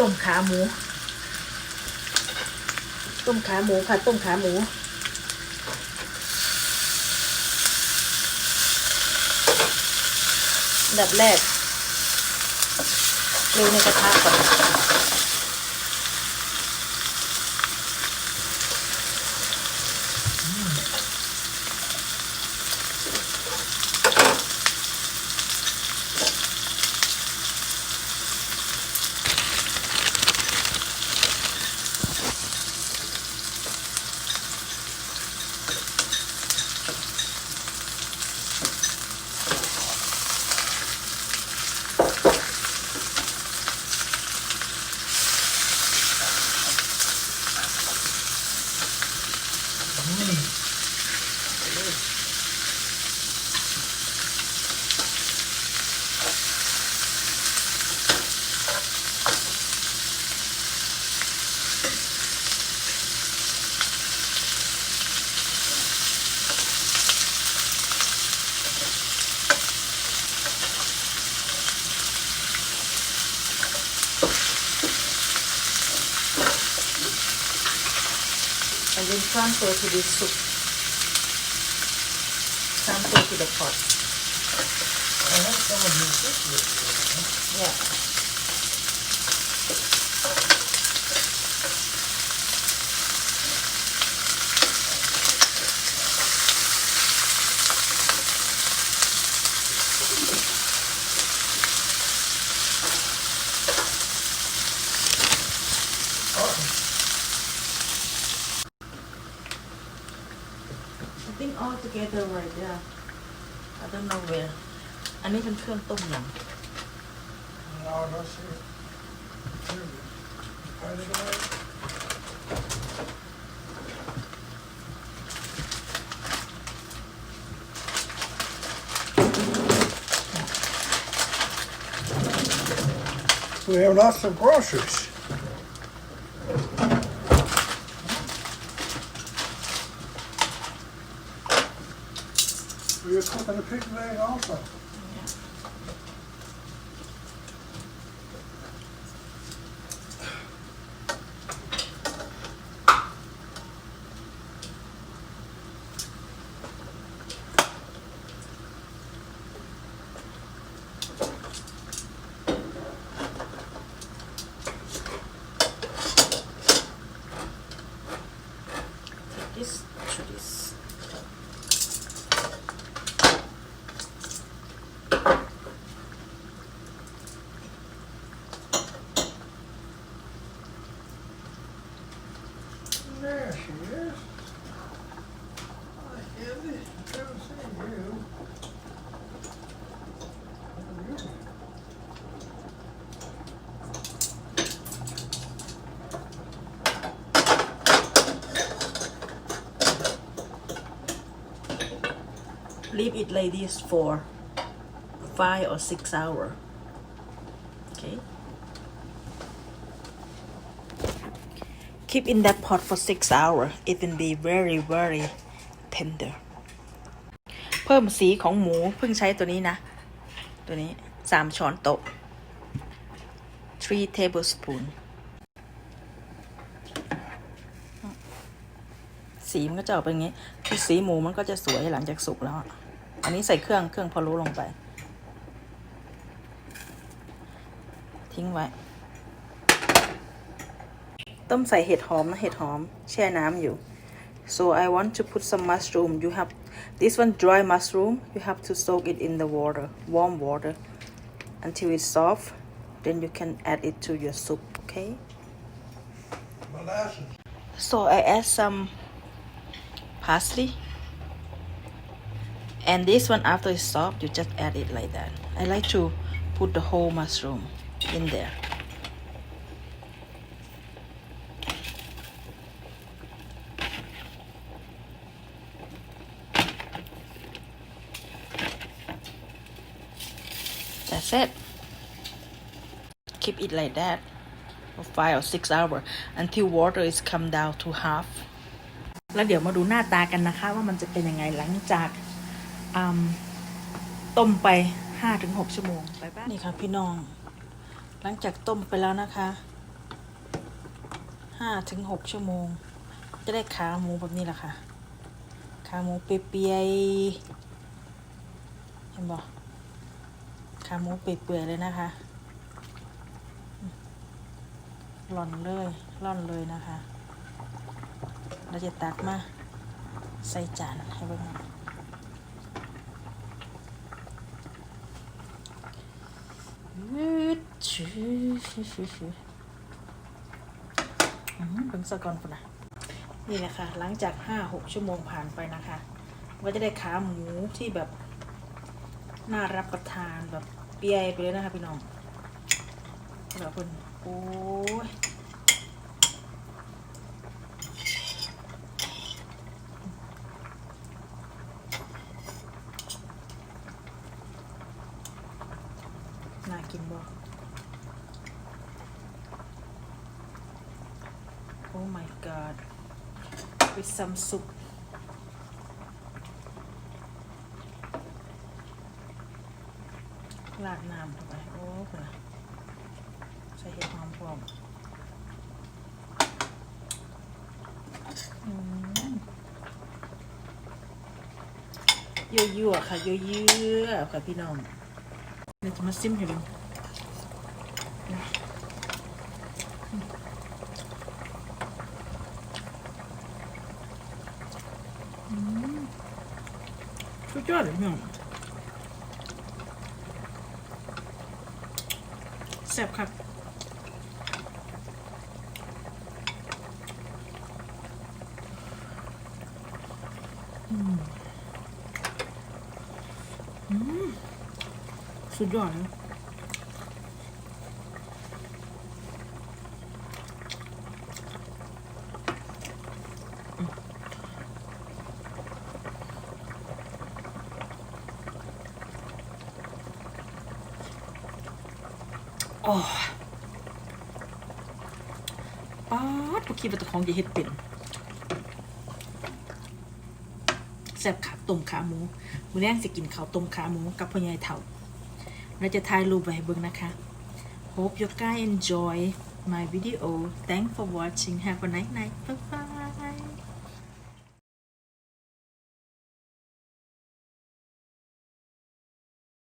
ต้มขาหมู ต้มขาหมูค่ะ ต้มขาหมูดับแรกเร็วในกระทะก่อน করবেন transfer to this soup. Transfer to the pot. Yeah think all together right there I don't know where อันนี้เป็นเครื่องต้มย No, that's it. By the way, We have lots of groceries. you're clipping the pig leg also. This should be There she is. Hi, you. Leave it like this for five or six hour keep in that pot for six hour it will be very very tender เพิ่มสีของหมูเพิ่งใช้ตัวนี้นะ ตัวนี้สามช้อนโต๊ะ three tablespoon สีมันก็จะออกเป็นอย่างนี้คือสีหมูมันก็จะสวยหลังจากสุกแล้ว อันนี้ใส่เครื่องเครื่องพะโล้ลงไป ทิ้งไว้ ต้มใส่เห็ดหอมนะเห็ดหอม แช่น้ำอยู่ so I want to put some mushroom you have this one dry mushroom you have to soak it in the water warm water until it's soft then you can add it to your soup okay Molasses. So I add some parsley. And this one after it's soft, you just add it like that. I like to put the whole mushroom in there. That's it. Keep it like that for five or six hours until water is come down to half แล้วเดี๋ยวมาดูหน้าตากันนะคะ ว่ามันจะเป็นยังไงหลังจากต้มไปห้าถึงหกชั่วโมงไปบ้านนี่ค่ะพี่น้อง หลังจากต้มไปแล้วนะคะห้าถึงหกชั่วโมง จะได้ขาหมูแบบนี้แหละค่ะ ขาหมูเปียๆเห็นบ่ ขาหมูเปื่อยๆเลยนะคะหล่อนเลยร่อนเลยนะคะ เราจะตักมาใส่จานให้เบิ่งยืดชื้อชื้อชื้อชื้มเบิ่งซะก่อนพุ่นนะนี่แหละค่ะ หลังจากห้าหกชั่วโมงผ่านไปนะคะ ก็จะได้ขาหมูที่แบบ น่ารับประทานแบบ เปียไปเลยนะคะพี่น้องแบบคนโอ้ยน่ากินบ่ Oh my god with some soup ราดน้ำเข้าไป โอ้โหใส่เห็ดหอมพร้อมอืมยั่วๆค่ะยั่วๆค่ะพี่น้องเดี๋ยวจะมาซิมให้ดูอืมสุดยอดเลยพี่น้อง แซ่บครับสุดยอดเลย โอ้ป๊าดพวกคิดว่าตะของจะเฮ็ดเป็นแซ่บขาต้มขาหมูมื้อแรกจะกินข้าวต้มขาหมูกับพ่อใหญ่เฒ่าเราจะถ่ายรูปไว้ให้เบิ่งนะคะ Hope you guys enjoy my video. Thanks for watching. Have a nice night. Bye bye.